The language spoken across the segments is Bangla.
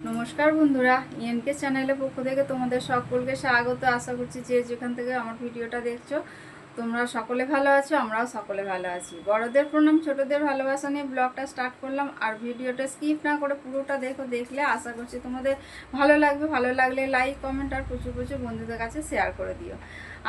নমস্কার বন্ধুরা ইএনকে চ্যানেলের পক্ষ থেকে তোমাদের সকলকে স্বাগত। আশা করছি যে যেখান থেকে আমার ভিডিওটা দেখছ তোমরা সকলে ভালো আছো, আমরাও সকলে ভালো আছি। বড়দের প্রণাম, ছোটদের ভালোবাসা নিয়ে ব্লগটা স্টার্ট করলাম। আর ভিডিওটা স্কিপ না করে পুরোটা দেখো, দেখলে আশা করছি তোমাদের ভালো লাগবে। ভালো লাগলে লাইক কমেন্ট আর প্রচুর প্রচুর বন্ধুদের কাছে শেয়ার করে দিও।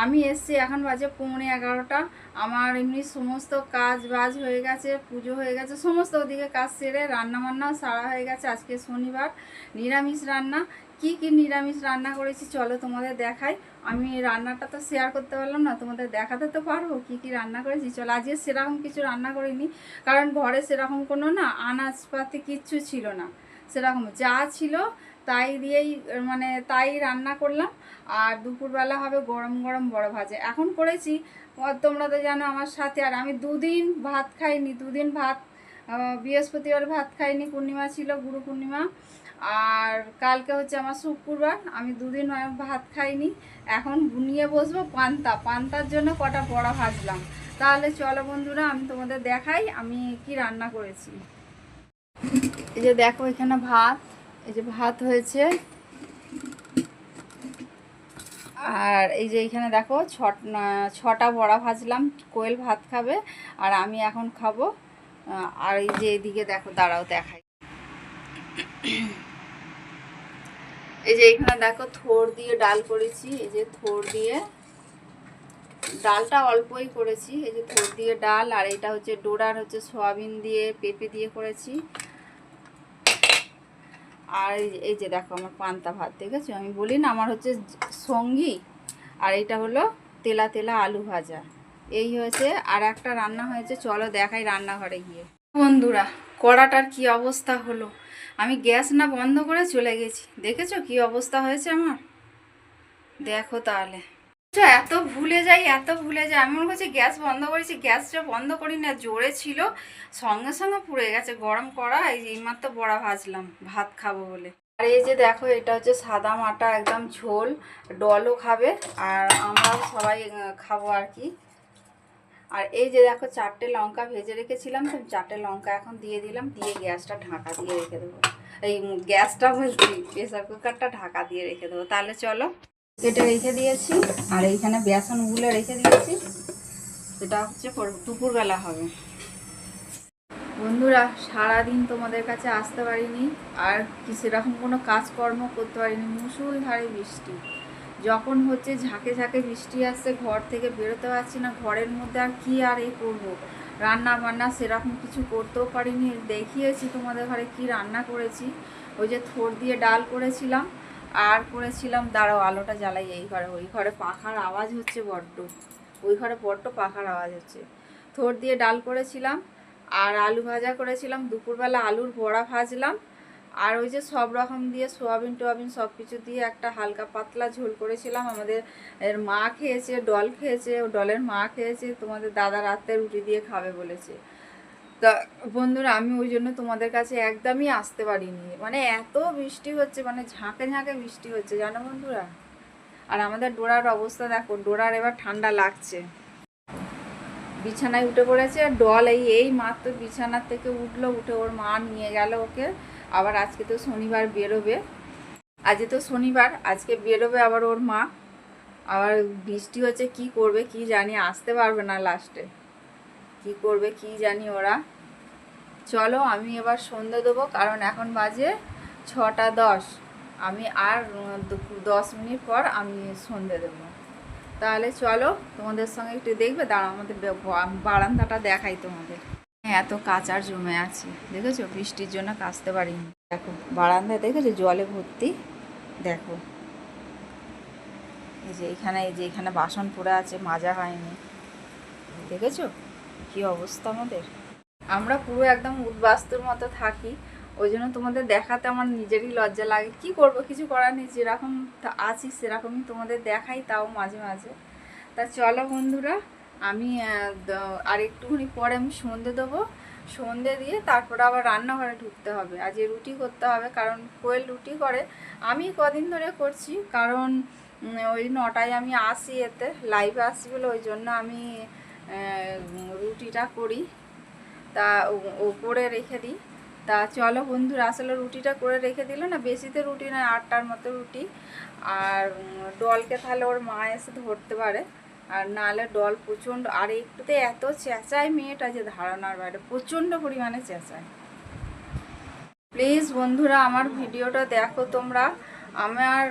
আমি এসছি এখন বাজে পৌনে এগারোটা। আমার এমনি সমস্ত কাজ বাজ হয়ে গেছে, পুজো হয়ে গেছে, সমস্ত ওদিকে কাজ সেরে রান্না বান্নাও সারা হয়ে গেছে। আজকে শনিবার, নিরামিষ রান্না। কি কি নিরামিষ রান্না করেছি চলো তোমাদের দেখাই। আমি রান্নাটা তো শেয়ার করতে পারলাম না, তোমাদের দেখাতে তো পারব কি কি রান্না করেছি। চলো আজকে সেরকম কিছু রান্না করিনি, কারণ ঘরে সেরকম কোনো না আনাজপাতি কিচ্ছু ছিল না। সেরকম যা ছিল তাই দিয়েই মানে তাই রান্না করলাম। আর দুপুরবেলা হবে গরম গরম বড় ভাজা। এখন করেছি, তোমরা তো জানো আমার সাথে, আর আমি দুদিন ভাত খাইনি, দুদিন ভাত বৃহস্পতিবার ভাত খাইনি, পূর্ণিমা ছিল, গুরু পূর্ণিমা। আর কালকে হচ্ছে আমার শুক্রবার, আমি দুদিন ভাত খাইনি। এখন বুনিয়ে বসবো পান্তা, পান্তার জন্য কটা বড়া ভাজলাম। তাহলে চলো বন্ধুরা, আমি তোমাদের দেখাই, আমি কি রান্না করেছি। এই যে দেখো এখানে ভাত, এই যে ভাত হয়েছে। আর এই যে এখানে দেখো ছটা বড়া ভাজলাম, কোয়েল ভাত খাবে, আর আমি এখন খাব আর এই যে এদিকে দেখো, দাঁড়াও, দেখাই। এই যে এখানে দেখো, থোর দিয়ে ডাল করেছি, এই যে থোর দিয়ে। ডালটা অল্পই করেছি, এই যে থোর দিয়ে ডাল, আর এটা হচ্ছে ডোরার হচ্ছে সয়াবিন দিয়ে, পেঁপে দিয়ে করেছি। আর এই যে- দেখো আমার পান্তা ভাত, দেখেছ? আমি বলি না, আমার হচ্ছে সঙ্গী, আর এটা হলো তেলা তেলা আলু ভাজা। এই হয়েছে আর একটা রান্না হয়েছে চলো দেখাই রান্নাঘরে গিয়ে। বন্ধুরা কড়াটার কি অবস্থা হলো? আমি গ্যাস না বন্ধ করে চলে গেছি। দেখেছ কি অবস্থা হয়েছে আমার? দেখো তাহলে। আচ্ছা, এত ভুলে যাই এত ভুলে যাই। আমি মনে গ্যাস বন্ধ করেছি গ্যাসটা বন্ধ করি না জোরে ছিল সঙ্গে সঙ্গে পুড়ে গেছে। গরম করা এই এইমাত্র বড়া ভাজলাম ভাত খাব বলে। আর এই যে দেখো এটা হচ্ছে সাদা মাটা একদম ঝোল ডলও খাবে আর আমরাও সবাই খাব আর কি। আর এই যে দেখো চারটে লঙ্কা ভেজে রেখেছিলাম, তো চারটে লঙ্কা এখন দিয়ে দিলাম, দিয়ে গ্যাসটা ঢাকা দিয়ে রেখে দেবো। এই গ্যাসটা বলছি, প্রেসার কুকারটা ঢাকা দিয়ে রেখে দেবো। তাহলে চলো কেটে রেখে দিয়েছি, আর এইখানে বেসন গুলে রেখে দিয়েছি। এটা হচ্ছে দুপুরবেলা হবে। বন্ধুরা, সারাদিন তোমাদের কাছে আসতে পারিনি, আর কি সেরকম কোনো কাজকর্ম করতে পারিনি, মুসুলধারে বৃষ্টি। যখন হচ্ছে ঝাঁকে ঝাঁকে বৃষ্টি আসছে, ঘর থেকে বেরোতে পারছি না, ঘরের মধ্যে আর কী আর এ করব? রান্না বান্না সেরকম কিছু করতেও পারিনি। দেখিয়েছি তোমাদের ঘরে কি রান্না করেছি। ওই যে থোর দিয়ে ডাল করেছিলাম, আর করেছিলাম, দাঁড়াও, আলোটা জ্বালাই এই ঘরে। ওই ঘরে পাখার আওয়াজ হচ্ছে বড্ড। ওই ঘরে বড্ড পাখার আওয়াজ হচ্ছে। থোর দিয়ে ডাল করেছিলাম, আর আলু ভাজা করেছিলাম। দুপুরবেলা আলুর বড়া ভাজলাম আর ওই যে সব রকম দিয়ে সোয়াবিন টোয়াবিন সব কিছু দিয়ে একটা হালকা পাতলা ঝোল করেছিলাম। আমাদের এর মা খেয়েছে, ডল খেয়েছে, ও ডলের মা খেয়েছে, তোমাদের দাদা রাতে রুটি দিয়ে খাবে বলেছে। তা বন্ধুরা, আমি ওই জন্য তোমাদের কাছে একদমই আসতে পারিনি। মানে এত বৃষ্টি হচ্ছে মানে ঝাঁকে ঝাঁকে বৃষ্টি হচ্ছে, জানো বন্ধুরা? আর আমাদের ডোরার অবস্থা দেখো, ডোরার এবার ঠান্ডা লাগছে। বিছানায় উঠে পড়েছে, আর ডল এই এই মাত্র বিছানার থেকে উঠল, উঠে ওর মা নিয়ে গেল ওকে। আবার আজকে তো শনিবার বেরোবে। আজকে তো শনিবার, আজকে বেরোবে আবার ওর মা। আবার বৃষ্টি হচ্ছে, কি করবে কি জানি আসতে পারবে না লাস্টে কি করবে কি জানি ওরা। চলো আমি এবার সন্ধে দেবো, কারণ এখন বাজে ছটা দশ। আমি আর দশ মিনিট পর আমি সন্ধে দেবো। তাহলে চলো তোমাদের সঙ্গে একটু দেখবে, দাঁড়াও, আমাদের বারান্দাটা দেখাই তোমাদের। এত কাচার জমে আছে। দেখেছ? বৃষ্টির জন্য কাচতে পারিনি। দেখো, বারান্দায় দেখেছ? জলে ভর্তি। দেখো। এই যে এখানে, এই যে এখানে বাসন পড়ে আছে, মাজা হয়নি। দেখেছ? কি অবস্থা আমাদের? আমরা পুরো একদম উদ্বাস্তুর মতো থাকি। ওই জন্য তোমাদের দেখাতে আমার নিজেরই লজ্জা লাগে। কি করব? কিছু করার নেই। যেরকম আছি, সেরকমই তোমাদের দেখাই তাও মাঝে মাঝে। তা চলো বন্ধুরা আমি আর একটুখানি পরে আমি সন্ধে দেবো। সন্ধে দিয়ে তারপরে আবার রান্নাঘরে ঢুকতে হবে। আজ এ রুটি করতে হবে, কারণ কোয়েল রুটি করে। আমি কদিন ধরে করছি, কারণ ওই নটায় আমি আসি এতে, লাইভে আসি বলে ওই জন্য আমি রুটিটা করি। তা ও করে রেখে দিই। তা চলো বন্ধুরা, আসলে রুটিটা করে রেখে দিল না, বেশিতে রুটি নয়, আটটার মতো রুটি। আর ডলকে তাহলে ওর মা এসে ধরতে পারে। আর নাহলে ডল প্রচণ্ড আর একটুতে এত চেঁচায় মেয়েটা যে ধারণার বাইরে প্রচণ্ড পরিমাণে চেঁচায়। প্লিজ বন্ধুরা আমার ভিডিওটা দেখো তোমরা। আমার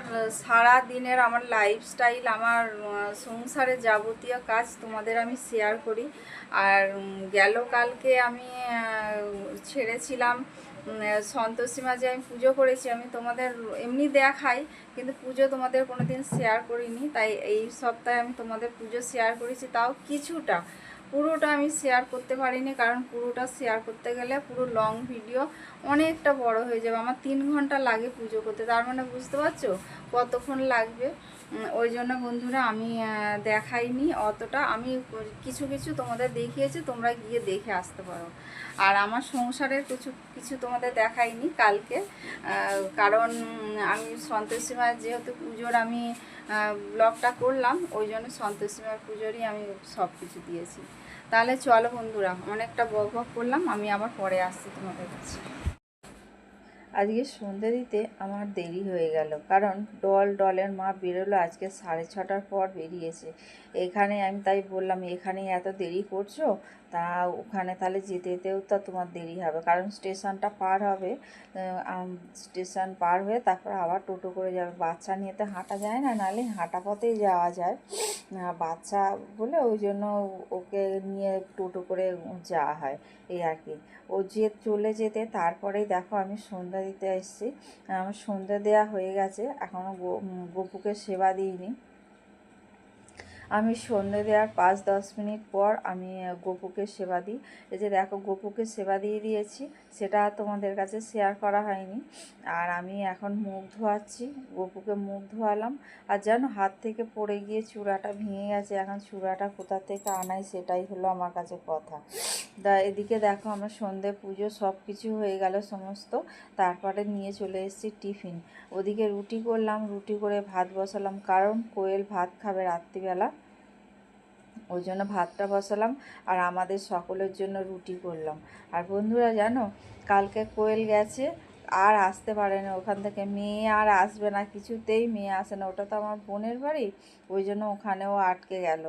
সারা দিনের আমার লাইফস্টাইল আমার আহ, সংসারের যাবতীয় কাজ তোমাদের আমি শেয়ার করি। আর গেল কালকে আমি ছেড়েছিলাম সন্তোষী মাঝে আমি পুজো করেছি, আমি তোমাদের এমনি দেখাই, কিন্তু পুজো তোমাদের কোনো দিন শেয়ার করিনি, তাই এই সপ্তাহে আমি তোমাদের পুজো শেয়ার করেছি, তাও কিছুটা। পুরোটা আমি শেয়ার করতে পারিনি, কারণ পুরোটা শেয়ার করতে গেলে পুরো লং ভিডিও অনেকটা বড় হয়ে যাবে। আমার তিন ঘণ্টা লাগে পুজো করতে, তার মানে বুঝতে পারছ কতক্ষণ লাগবে? ওই জন্য বন্ধুরা আমি দেখাইনি অতটা। আমি কিছু কিছু তোমাদের দেখিয়েছি, তোমরা গিয়ে দেখে আসতে পারো। আর আমার সংসারের কিছু কিছু তোমাদের দেখাইনি কালকে। কারণ আমি সন্তোষী মায়ের যেহেতু পুজোর আমি ব্লগটা করলাম, ওই জন্য সন্তোষী মায়ের পুজোরই আমি সব কিছু দিয়েছি। তাহলে চলো বন্ধুরা, অনেকটা বক বক করলাম, আমি আবার পরে আসছি তোমাদের কাছে। আজকে সন্ধ্যে দিতে আমার দেরি হয়ে গেল। কারণ ডল ডলের মা বেরোলো আজকে সাড়ে ছটার পর বেরিয়েছে। এখানে আমি তাই বললাম এখানে এত দেরি করছ? তা ওখানে তাহলে যেতে যেতেও তো তোমার দেরি হবে। কারণ স্টেশনটা পার হবে স্টেশন পার হয়ে তারপর আবার টোটো করে যাবে। বাচ্চা নিয়ে তো হাঁটা যায় না, নাহলে হাঁটা পথেই যাওয়া যায়। বাচ্চা বলে ওই জন্য ওকে নিয়ে টোটো করে যাওয়া হয়, এই আর কি। ও যে চলে যেতে, তারপরেই দেখো আমি সন্ধ্যা দিতে এসেছি। আমার সন্ধ্যা দেওয়া হয়ে গেছে এখনও গোপুকে সেবা দিইনি। আমি সন্ধে দেওয়ার পাঁচ, দশ মিনিট পর আমি গোপুকে সেবা দিই। এই যে দেখো, গোপুকে সেবা দিয়ে দিয়েছি, সেটা তোমাদের কাছে শেয়ার করা হয়নি। আর আমি এখন মুখ ধোয়াচ্ছি, গোপুকে মুখ ধোয়ালাম। আর যেন হাত থেকে পড়ে গিয়ে চূড়াটা ভেঙে গেছে, এখন চূড়াটা কোথা থেকে আনাই সেটাই হলো আমার কাছে কথা। দা, এদিকে দেখো আমার সন্ধে পুজো সব কিছু হয়ে গেল সমস্ত। তারপরে নিয়ে চলে এসেছি টিফিন। ওদিকে রুটি করলাম, রুটি করে ভাত বসালাম, কারণ কোয়েল ভাত খাবে রাত্রিবেলা। ওই জন্য ভাতটা বসালাম আর আমাদের সকলের জন্য রুটি করলাম। আর বন্ধুরা জানো, কালকে কোয়েল গেছে, আর আসতে পারে না ওখান থেকে মেয়ে আর আসবে না, কিছুতেই মেয়ে আসে না। ওটা তো আমার বোনের বাড়ি, ওই জন্য ওখানেও আটকে গেল।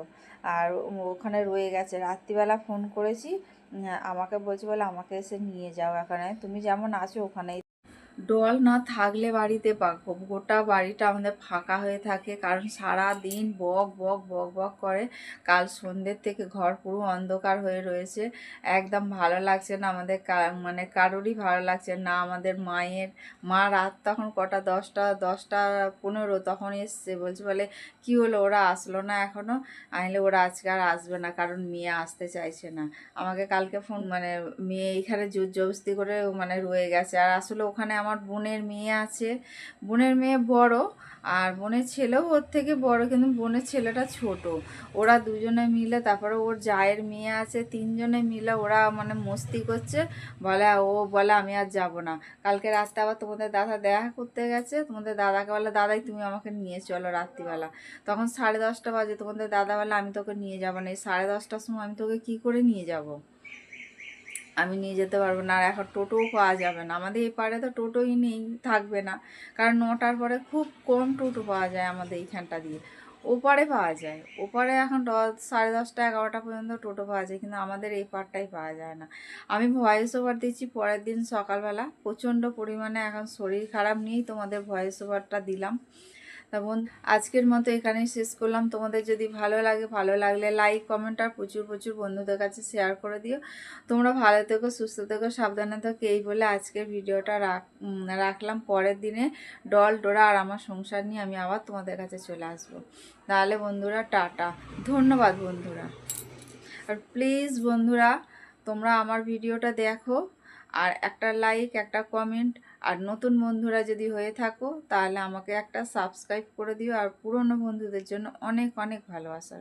আর ওখানে রয়ে গেছে। রাত্রিবেলা ফোন করেছি আমাকে বলছে বলে আমাকে এসে নিয়ে যাও এখানে। তুমি যেমন আছো ওখানেই ডল না থাকলে বাড়িতে গোটা বাড়িটা আমাদের ফাঁকা হয়ে থাকে, কারণ সারা দিন বক বক বক বক করে কাল সন্ধ্যের থেকে ঘর পুরো অন্ধকার হয়ে রয়েছে। একদম ভালো লাগছে না আমাদের মানে কারোরই ভালো লাগছে না। আমাদের মায়ের, মা রাত তখন কটা দশটা দশটা পনেরো তখন এসছে, বলছে, বলে, কি হলো? ওরা আসলো না এখনও আনলে ওরা আজকে আর আসবে না, কারণ মেয়ে আসতে চাইছে না। আমাকে কালকে ফোন মানে মেয়ে এখানে জোর জবস্তি করে মানে রয়ে গেছে। আর আসলে ওখানে আমার বোনের মেয়ে আছে। বোনের মেয়ে বড় আর বোনের ছেলেও ওর থেকে বড়, কিন্তু বোনের ছেলেটা ছোট। ওরা দুজনে মিলে, তারপরে ওর জায়ের মেয়ে আছে, তিনজনে মিলে ওরা মানে মস্তি করছে। বলে, ও বলে, আমি আর যাব না। কালকে রাতে আবার তোমাদের দাদা দেখা করতে গেছে। তোমাদের দাদাকে বলে, দাদাই, তুমি আমাকে নিয়ে চলো রাত্রিবেলা। তখন সাড়ে দশটা বাজে। তোমাদের দাদা বলে, আমি তোকে নিয়ে যাব না। এই সাড়ে দশটার সময় আমি তোকে কি করে নিয়ে যাব? আমি নিয়ে যেতে পারব না। আর এখন টোটোও পাওয়া যাবে না। আমাদের এই পাড়ে তো টোটোই নেই, থাকবে না। কারণ নটার পরে খুব কম টোটো পাওয়া যায় আমাদের এইখানটা দিয়ে। ওপারে পাওয়া যায়। ওপারে এখন দশ, সাড়ে দশটা, এগারোটা পর্যন্ত টোটো পাওয়া যায়, কিন্তু আমাদের এই পারটাই পাওয়া যায় না। আমি ভয়েস ওভার দিচ্ছি পরের দিন সকালবেলা। প্রচণ্ড পরিমাণে এখন শরীর খারাপ নিয়েই তোমাদের ভয়েস ওভারটা দিলাম। তা বোন আজকের মতো এখানেই শেষ করলাম। তোমাদের যদি ভালো লাগে, ভালো লাগলে লাইক কমেন্ট আর প্রচুর প্রচুর বন্ধুদের কাছে শেয়ার করে দিও। তোমরা ভালো থেকো, সুস্থ থেকো, সাবধানে থেকো। এই বলে আজকের ভিডিওটা রাখ রাখলাম। পরের দিনে ডল, ডোরা আর আমার সংসার নিয়ে আমি আবার তোমাদের কাছে চলে আসব। তাহলে বন্ধুরা, টাটা। ধন্যবাদ বন্ধুরা। আর প্লিজ বন্ধুরা, তোমরা আমার ভিডিওটা দেখো। আর একটা লাইক একটা কমেন্ট আর নতুন বন্ধুরা যদি হয়ে থাকো, তাহলে আমাকে একটা সাবস্ক্রাইব করে দিও আর পুরনো বন্ধুদের জন্য অনেক অনেক ভালোবাসা।